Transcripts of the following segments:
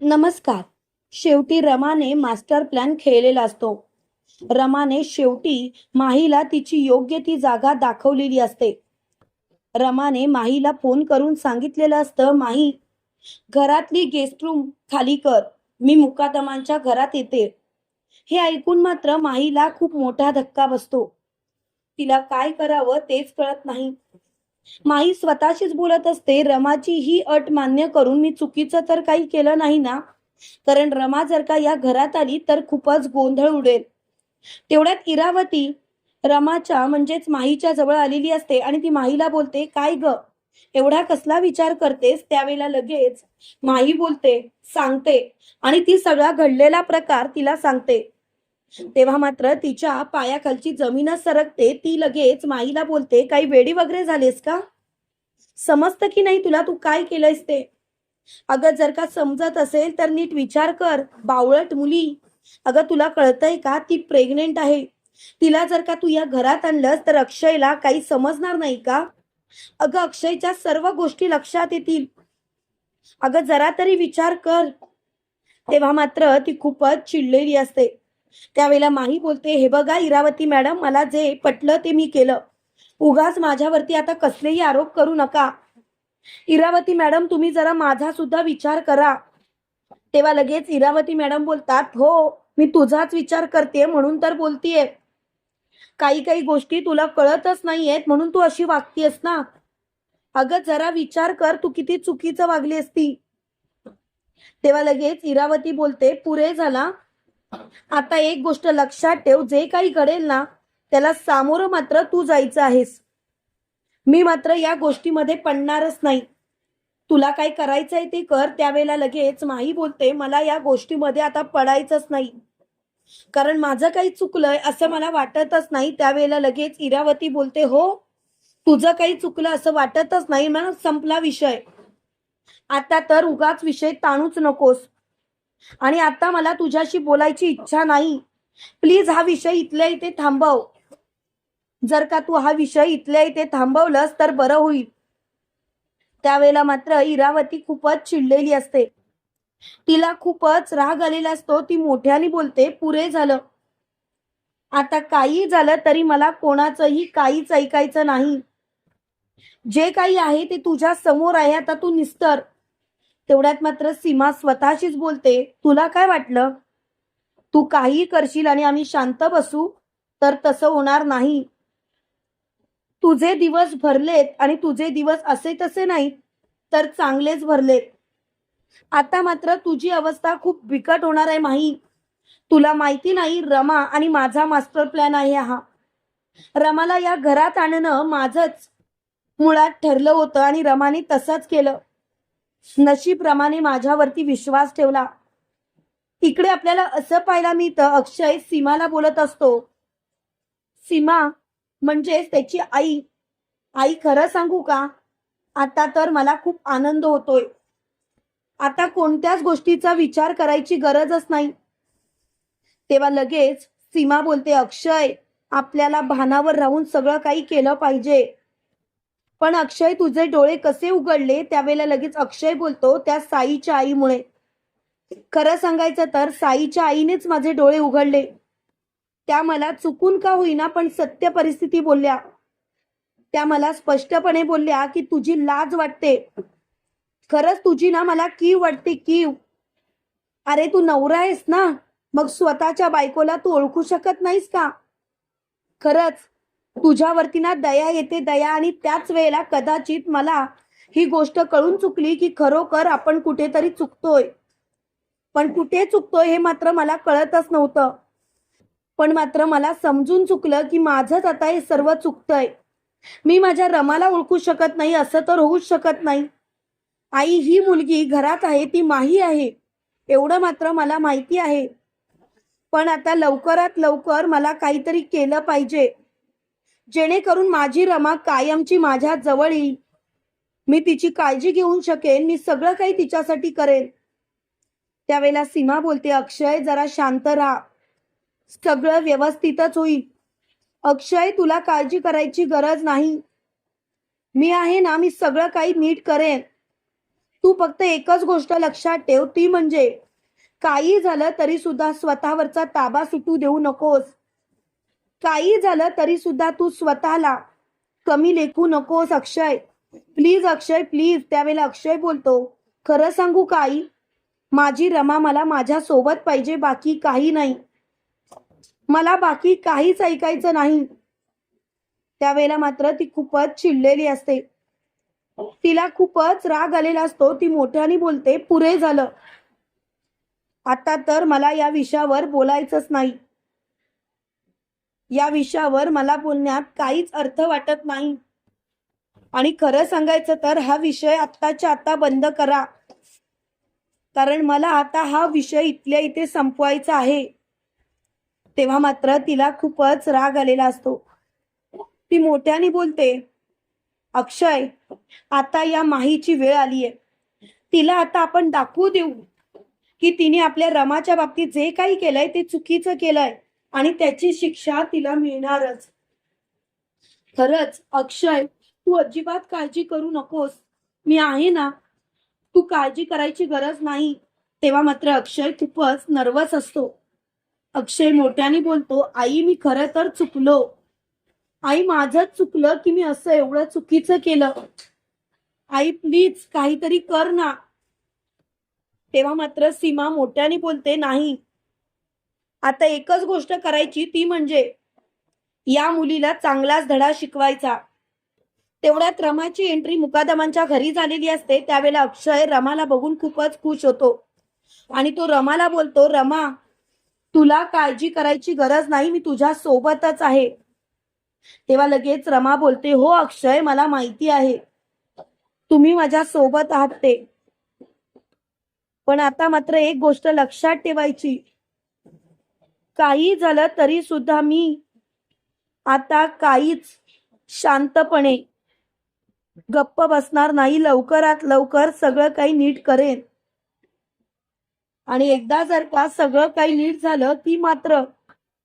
नमस्कार. शेवटी रमाने master plan खेळलेला असतो. रमाने शेवटी माहीला तिची योग्य ती जागा दाखवलेली असते. रमाने माहीला फोन करून सांगितलेलं असतं माही घरातली गेस्ट रूम खाली कर. मी मुकादमांच्या घरात येते. हे ऐकून मात्र माहीला खूप मोठा धक्का बसतो. तिला काय करावं तेच कळत नाही. माही स्वतःशीच बोलत असते रमाची ही अट मान्य करून मी चुकीचं तर काही केलं नाही ना? कारण रमा जर का या घरात आली तर खूपच गोंधळ उडेल. तेवढ्यात इरावती रमाच्या म्हणजेच माहीच्या जवळ आलेली असते आणि ती माहीला बोलते काय ग? एवढा कसला विचार करतेस? त्यावेळेला लगेच माही बोलते सांगते. आणि ती सगळा घडलेला प्रकार तिला सांगते. तेव्हा मात्र तिच्या पायाखालची जमीनच सरकते ती लगेच माईला बोलते काही वेडी वगैरे झालीस का? समजतं की नाही तुला? तू काय केलंयस ते? अगं जर का समजत असेल तर नीट विचार कर बावळट मुली. अगं तुला कळतंय का? ती प्रेग्नेंट आहे. तिला जर का तू या घरात आणलंस तर अक्षयला काही समजणार नाही का? अगं अक्षयच्या सर्व गोष्टी लक्षात येतील. अगं जरा तरी विचार कर. तेव्हा मात्र ती खूपच चिडलेली असते. त्यावेळेला माही बोलते हे बघा इरावती मॅडम मला जे पटलं ते मी केलं. उगाच माझ्यावरती आता कसलेही आरोप करू नका. इरावती मॅडम तुम्ही जरा माझा सुद्धा विचार करा. तेव्हा लगेच इरावती मॅडम बोलतात हो मी तुझाच विचार करते म्हणून तर बोलतीये. काही काही गोष्टी तुला कळतच नाहीयेत म्हणून तू अशी वागतीयस ना. अगं जरा विचार कर तू किती चुकीचं वागली असती. तेव्हा लगेच इरावती बोलते पुरे झाला. आता एक गोष्ट लक्षात ठेव जे काही घडेल ना त्याला सामोरं मात्र तू जायचं आहेस. मी मात्र या गोष्टीमध्ये पडणारच नाही. तुला काय करायचंय ते कर त्यावेळेला लगेच माही बोलते मला या गोष्टीमध्ये आता पडायचंच नाही. कारण माझं काही चुकलंय असं मला वाटतच नाही त्यावेळेला लगेच इरावती बोलते हो तुझं काही चुकलं असं वाटतच नाही म्हणून संपला विषय. आता तर उगाच विषय ताणूच नकोस. आणि आता मला तुझ्याशी बोलायची इच्छा नाही. प्लीज हा विषय इथल्या इथे थांबव. जर का तू हा विषय इथल्या इथे थांबवलंस तर बरं होईल. त्यावेळेला मात्र इरावती खूपच चिडलेली असते. तिला खूपच राग आलेला असतो ती मोठ्याने बोलते पुरे झालं. आता काही झालं तरी मला कोणाचंही काहीच ऐकायचं नाही. जे काही आहे ते तुझ्या समोर आहे आता तू निस्तर. तेवढ्यात मात्र सीमा स्वतःशीच बोलते तुला काय वाटलं? तू काही करशील आणि आम्ही शांत बसू तर तसं होणार नाही. तुझे दिवस भरलेत आणि तुझे दिवस असे तसे नाही तर चांगलेच भरलेत. आता मात्र तुझी अवस्था खूप बिकट होणार आहे माही. तुला माहिती नाही रमा आणि माझा मास्टर प्लॅन आहे हा. रमाला या घरात आणणं माझंच मुळात ठरलं होतं आणि रमाने तसंच केलं. नशीब माझ्यावरती विश्वास ठेवला. इकडे आपल्याला असं पाहायला मिळतं अक्षय सीमाला बोलत असतो. सीमा म्हणजेच त्याची आई. आई खरं सांगू का? आता तर मला खूप आनंद होतोय. आता कोणत्याच गोष्टीचा विचार करायची गरजच नाही. तेव्हा लगेच सीमा बोलते अक्षय आपल्याला भानावर राहून सगळं काही केलं पाहिजे. पण अक्षय तुझे डोळे कसे उघडले? त्यावेळेला लगेच अक्षय बोलतो त्या साईच्या आईमुळे. खरं सांगायचं तर साईच्या आईनेच माझे डोळे उघडले. त्या मला चुकून का होईना पण सत्य परिस्थिती बोलल्या. त्या मला स्पष्टपणे बोलल्या की तुझी लाज वाटते. खरंच तुझी ना मला कीव वाटते कीव. अरे तू नवरा आहेस ना? मग स्वतःच्या बायकोला तू ओळखू शकत नाहीस का? खरंच. तुझ्यावरती ना दया येते दया आणि त्याच वेळेला कदाचित मला ही गोष्ट कळून चुकली की खरोखर आपण कुठेतरी चुकतोय. पण कुठे चुकतोय हे मात्र मला कळतच नव्हतं. पण मात्र मला समजून चुकलं की माझंच आता हे सर्व चुकतंय. मी माझ्या रमाला ओळखू शकत नाही असं तर होऊच शकत नाही. आई ही मुलगी घरात आहे ती माही आहे एवढं मात्र मला माहिती आहे. पण आता लवकरात लवकर मला काहीतरी केलं पाहिजे. जेणेकरून माझी रमा कायमची माझ्या जवळ येईल. मी तिची काळजी घेऊन शकेन मी सगळं काही तिच्यासाठी करेन. त्यावेळेला सीमा बोलते अक्षय जरा शांत राहा. सगळं व्यवस्थितच होईल. अक्षय तुला काळजी करायची गरज नाही. मी आहे ना मी सगळं काही नीट करेन. तू फक्त एकच गोष्ट लक्षात ठेव ती म्हणजे काही झालं तरी सुद्धा स्वतःवरचा ताबा सुटू देऊ नकोस. काही झालं तरी सुद्धा तू स्वतःला कमी लेखू नकोस अक्षय. प्लीज अक्षय प्लीज त्यावेळेला अक्षय बोलतो खरं सांगू काही माझी रमा मला माझ्या सोबत पाहिजे बाकी काही नाही. मला बाकी काहीच ऐकायचं नाही. त्यावेळेला मात्र ती खूपच चिडलेली असते. तिला खूपच राग आलेला असतो ती मोठ्याने बोलते पुरे झालं. आता तर मला या विषयावर बोलायचंच नाही. या विषयावर मला बोलण्यात काहीच अर्थ वाटत नाही. आणि खरं सांगायचं तर हा विषय आत्ताच्या आता बंद करा. कारण मला आता हा विषय इथल्या इथे संपवायचा आहे. तेव्हा मात्र तिला खूपच राग आलेला असतो. ती मोठ्याने बोलते अक्षय आता या माहीची वेळ आलीये. तिला आता आपण दाखवू देऊ की तिने आपल्या रमाच्या बाबतीत जे काही केलंय ते चुकीचं केलंय. आणि त्याची शिक्षा तिला मिळणारच. खरंच अक्षय तू अजिबात काळजी करू नकोस. मी आहे ना तू काळजी करायची गरज नाही. तेव्हा मात्र अक्षय खूपच नर्वस असतो. अक्षय मोठ्याने बोलतो आई मी खरं तर चुकलो. आई माझंच चुकलं की मी असं एवढं चुकीचं केलं. आई प्लीज काहीतरी कर ना. तेव्हा मात्र सीमा मोठ्याने बोलते नाही आता एकच गोष्ट करायची ती म्हणजे या मुलीला चांगलाच धडा शिकवायचा. तेवढ्यात रमाची एंट्री मुकादमांच्या घरी झालेली असते. त्यावेळेला अक्षय रमाला बघून खूपच खुश होतो. आणि तो रमाला बोलतो रमा तुला काळजी करायची गरज नाही मी तुझ्या सोबतच आहे. तेव्हा लगेच रमा बोलते हो अक्षय मला माहिती आहे. तुम्ही माझ्या सोबत आहात ते. पण आता मात्र एक गोष्ट लक्षात ठेवायची काही झालं तरी सुद्धा मी आता काहीच शांतपणे गप्प बसणार नाही. लवकरात लवकर सगळं काही नीट करेन. आणि एकदा जर का सगळं काही नीट झालं ती मात्र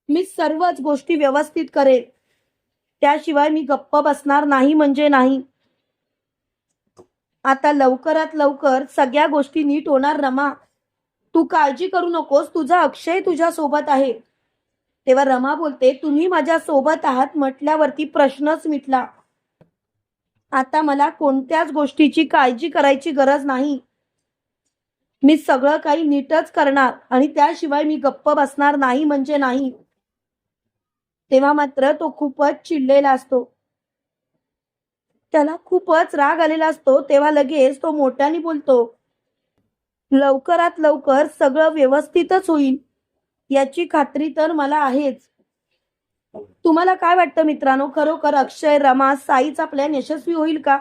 मी सर्वच गोष्टी व्यवस्थित करेन. त्याशिवाय मी गप्प बसणार नाही म्हणजे नाही. आता लवकरात लवकर सगळ्या गोष्टी नीट होणार रमा. तू काळजी करू नकोस तुझा अक्षय तुझ्या सोबत आहे. तेव्हा रमा बोलते तुम्ही माझ्या सोबत आहात म्हटल्यावरती प्रश्नच मिटला. आता मला कोणत्याच गोष्टीची काळजी करायची गरज नाही. मी सगळं काही नीटच करणार आणि त्याशिवाय मी गप्प बसणार नाही म्हणजे नाही. तेव्हा मात्र तो खूपच चिडलेला असतो. त्याला खूपच राग आलेला असतो. तेव्हा लगेच तो मोठ्याने बोलतो लवकरात लवकर सगळं व्यवस्थितच होईल. याची खात्री तर मला आहेच. तुम्हाला काय वाटतं मित्रांनो? खरोखर अक्षय रमा साईचा प्लॅन यशस्वी होईल का?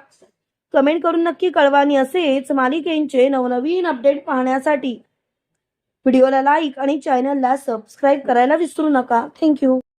कमेंट करून नक्की कळवा आणि असेच मालिकेंचे नवनवीन अपडेट पाहण्यासाठी व्हिडिओला लाईक आणि चॅनलला सबस्क्राईब करायला विसरू नका. थँक्यू.